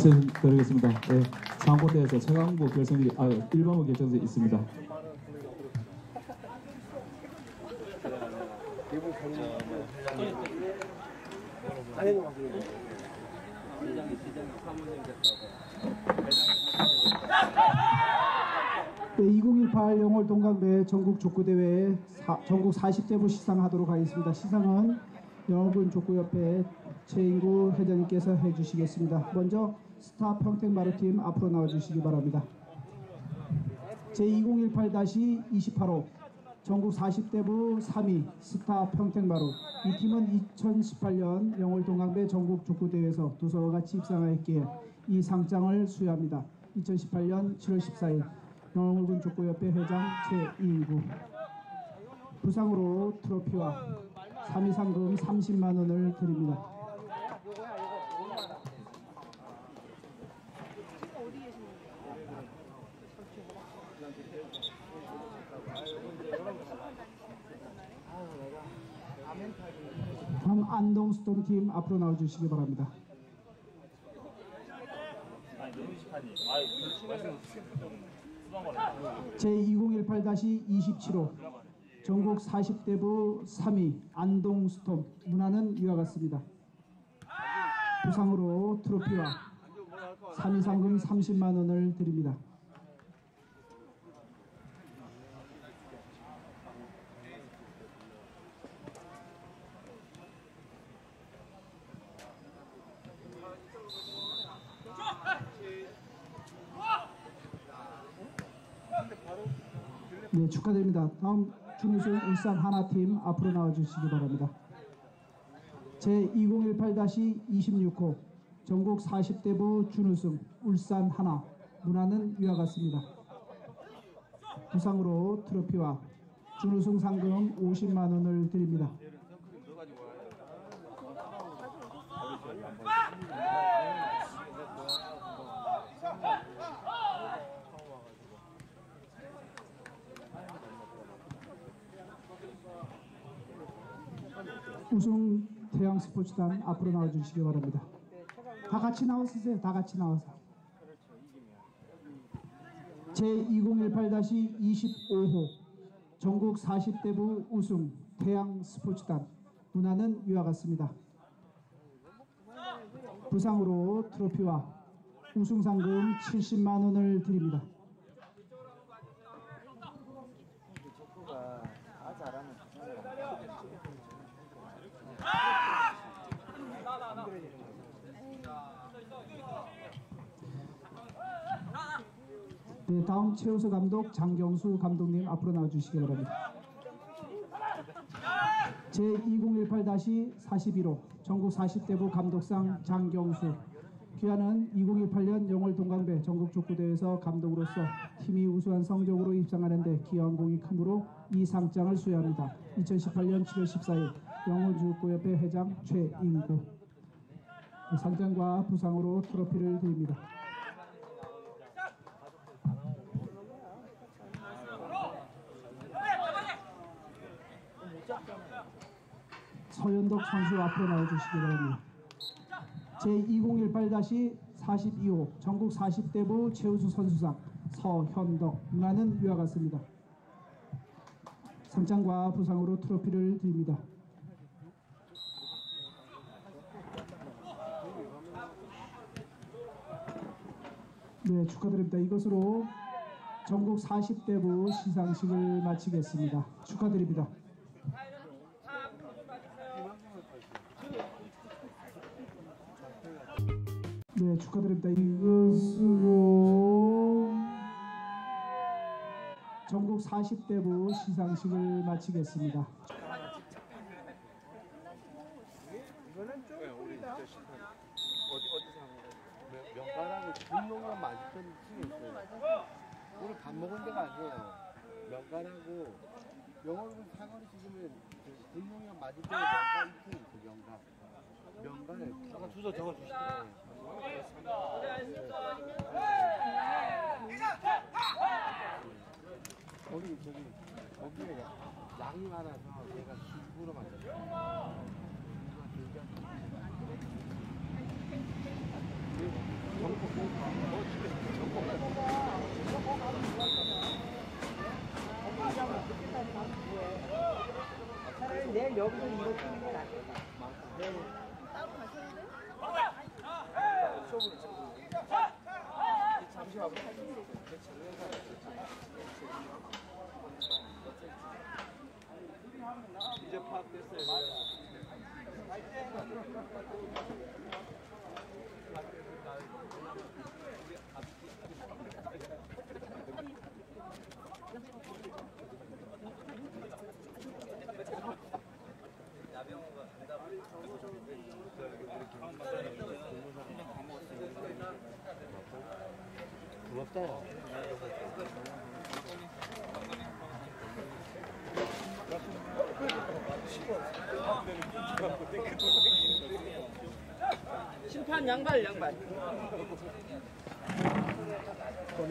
말씀드리겠습니다. 네, 상고대에서 최강부 결승이 아 1번부 결정돼 있습니다. 네, 2018 영월 동강배 전국 족구대회 사- 전국 40대부 시상하도록 하겠습니다. 시상은 영월군 족구협회 최인구 회장님께서 해주시겠습니다. 먼저 스타 평택 마루팀 앞으로 나와주시기 바랍니다. 제2018-28호 전국 40대부 3위 스타 평택마루 이 팀은 2018년 영월 동강배 전국 족구대회에서 두서와 같이 입상하였기에 이 상장을 수여합니다. 2018년 7월 14일 영월군 족구협회 회장 최인구 부상으로 트로피와 3위 상금 30만 원을 드립니다. 다음 안동 스톰팀 앞으로 나와주시기 바랍니다. 제2018-27호 전국 40대부 3위 안동 스톰 문화는 이와 같습니다. 부상으로 트로피와 3위 상금 30만 원을 드립니다. 네, 축하드립니다. 다음 준우승 울산 하나팀 앞으로 나와주시기 바랍니다. 제2018-26호 전국 40대부 준우승 울산 하나 문화는 위와 같습니다. 부상으로 트로피와 준우승 상금 50만 원을 드립니다. 우승 태양 스포츠단 앞으로 나와주시기 바랍니다. 다 같이 나오세요. 다 같이 나와서. 제2018-25호 전국 40대부 우승 태양 스포츠단 문화는 위와 같습니다. 부상으로 트로피와 우승 상금 70만 원을 드립니다. 네, 다음 최우수 감독 장경수 감독님 앞으로 나와주시기 바랍니다. 제2018-41호 전국 40대부 감독상 장경수 귀하는 2018년 영월 동강배 전국 족구대회에서 감독으로서 팀이 우수한 성적으로 입상하는 데 기여한 공이 크므로 이 상장을 수여합니다. 2018년 7월 14일 영월 족구협회 회장 최인구 상장과 부상으로 트로피를 드립니다. 서현덕 선수 앞으로 나와주시기 바랍니다. 제2018-42호 전국 40대부 최우수 선수상 서현덕 문화는 위와 같습니다. 상장과 부상으로 트로피를 드립니다. 네, 축하드립니다. 이것으로 전국 40대부 시상식을 마치겠습니다. 축하드립니다. 네, 축하드립니다. 이것으로 전국 40대부 시상식을 마치겠습니다. 어디 어디서 하는 거예요? 명가라고 분명한 맛있던 집이 있어요. 오늘 밥 먹은 데가 아니에요. 명가라고 영어로 상어를 찍으면 분명한 맛있던 명가 2층 있어 명가. 명가에 잠깐 주소 적어 주시죠. 거기 저기 거기에 양이 많아서 제가 일부러 만들었어요. 내일 여기서 이거 찍는 게 낫겠다. 이제 파악됐어요. 부럽다. 심판 양발 양발. 전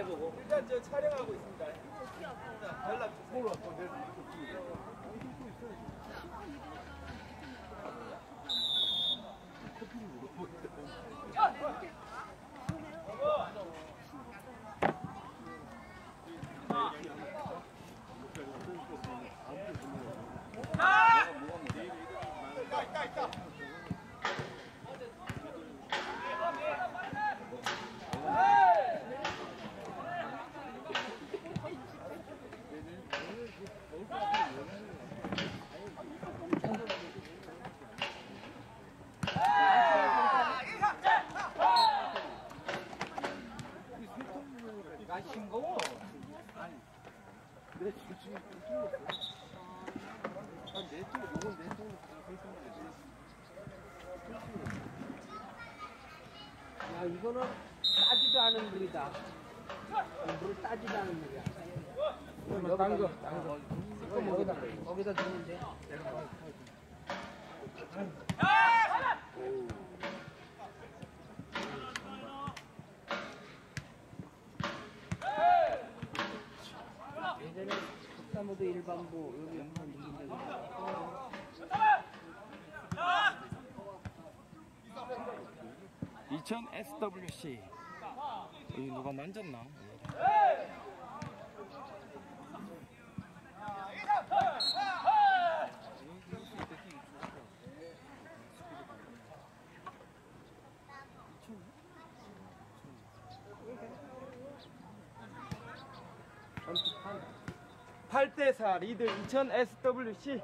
해보고. 일단 저 촬영하고 있습니다. 연락 주세요. 나 싱거워. 내 주중에 끊겼어. 아, 내 쪽, 이건 내 쪽으로 야 이거는 따지도 않은 물이다. 물을 따지도 않은 물이야. 딴 거, 딴 거. 이거 거기다, 거기다 두면 돼. 예전에 국사무도 일반부 여기 영상 적 2000 SWC 여기 누가 만졌나? 전투판. 8대4 리드 2000 SWC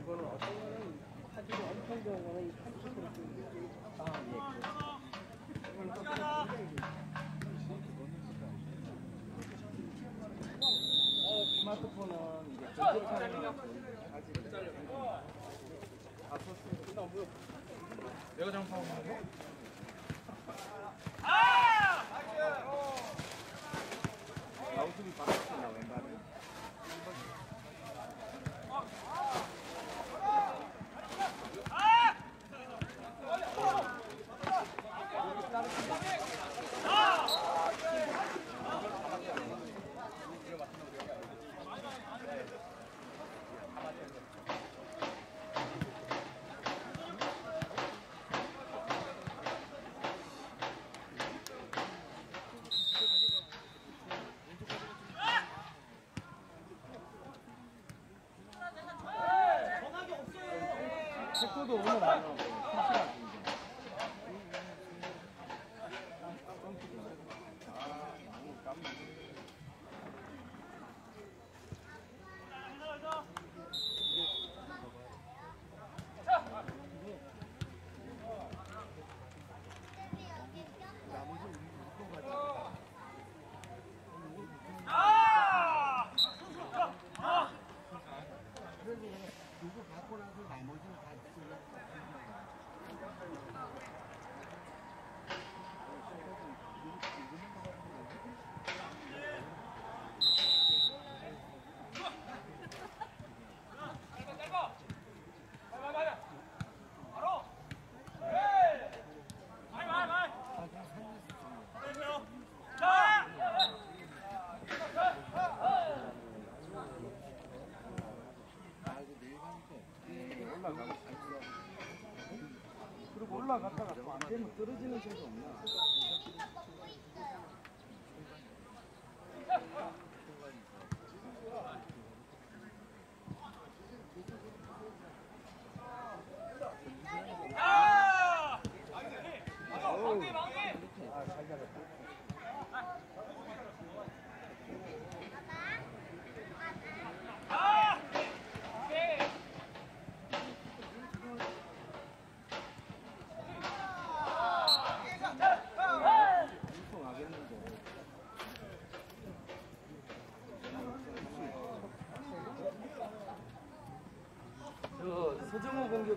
이거는 어떤 거는 사진이 엄청 좋은 거는 이 판치로 아, 예. 어, 스마트폰은 이제 전체 촬영하고 내가 장사하는 거? 축구도 오늘 안 하고 올라갔다가 또 안 되면 떨어지는 재도 없나?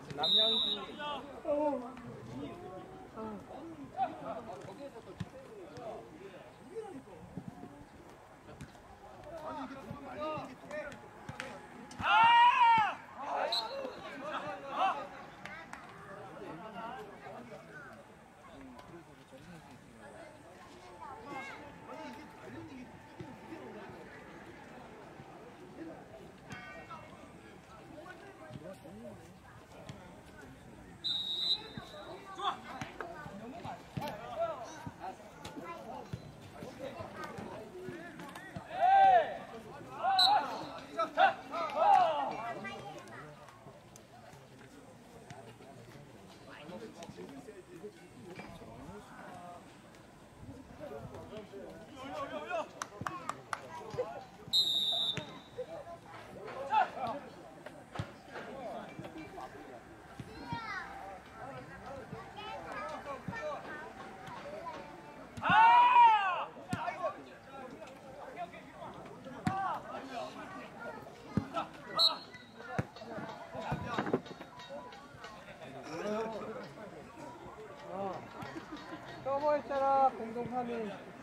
서정호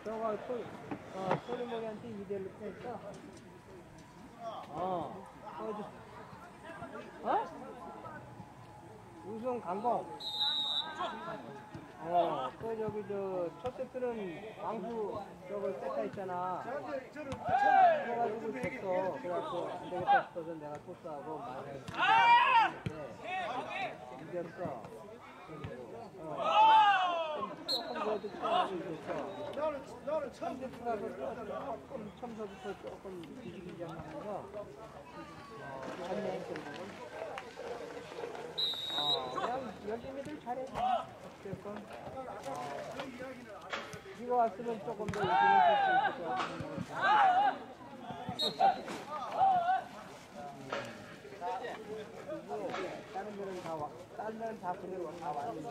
저거 소, 어, 소리머리한테 이대로 했어 어 꺼줘 어? 우승 강공 어, 그 저기 저첫 세트는 왕수 저거 세타 있잖아. 그래가지고 졌어. 그래갖고 안 되겠다 싶어서 내가 토스하고 말했는데 이겼어. 어. 조금 이겼어. 첫 세트라서 조금 처음서부터 조금 뒤지기 어, 어, 그냥 열심히들 잘해. 어, 이거 왔으면 조금 더 열심히 할수 있을 것 같은데. 다른 데는 다 와, 다른 데는 다 그대로 다 왔는데.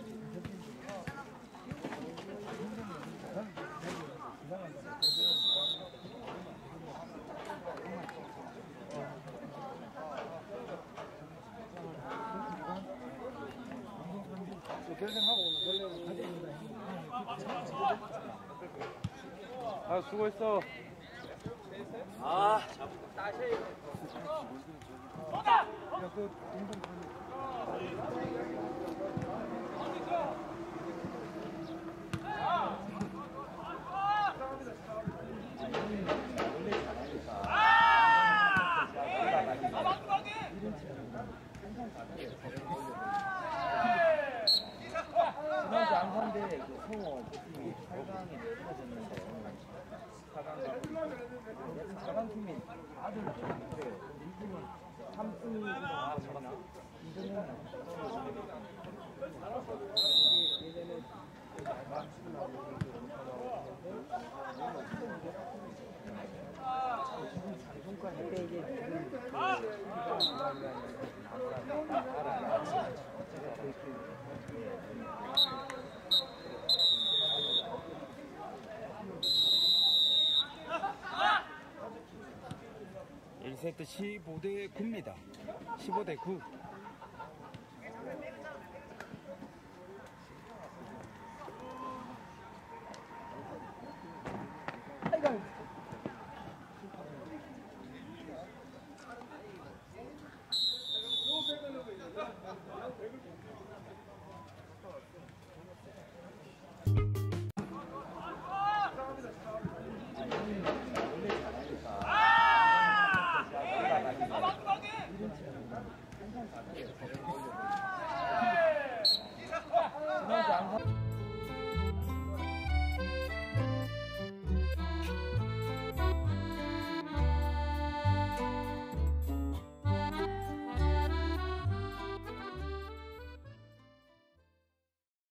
있으면. 그래. 어, 알았어. 아 수고했어 지난주 다른 팀이 다들 그래요. 이팀은 3승이 다 잡았나? 이거는 예전에 지금 장성과 해대 이제 지금 우리가 우리가 알아. 제가 그렇게 15대 9입니다. 15대 9.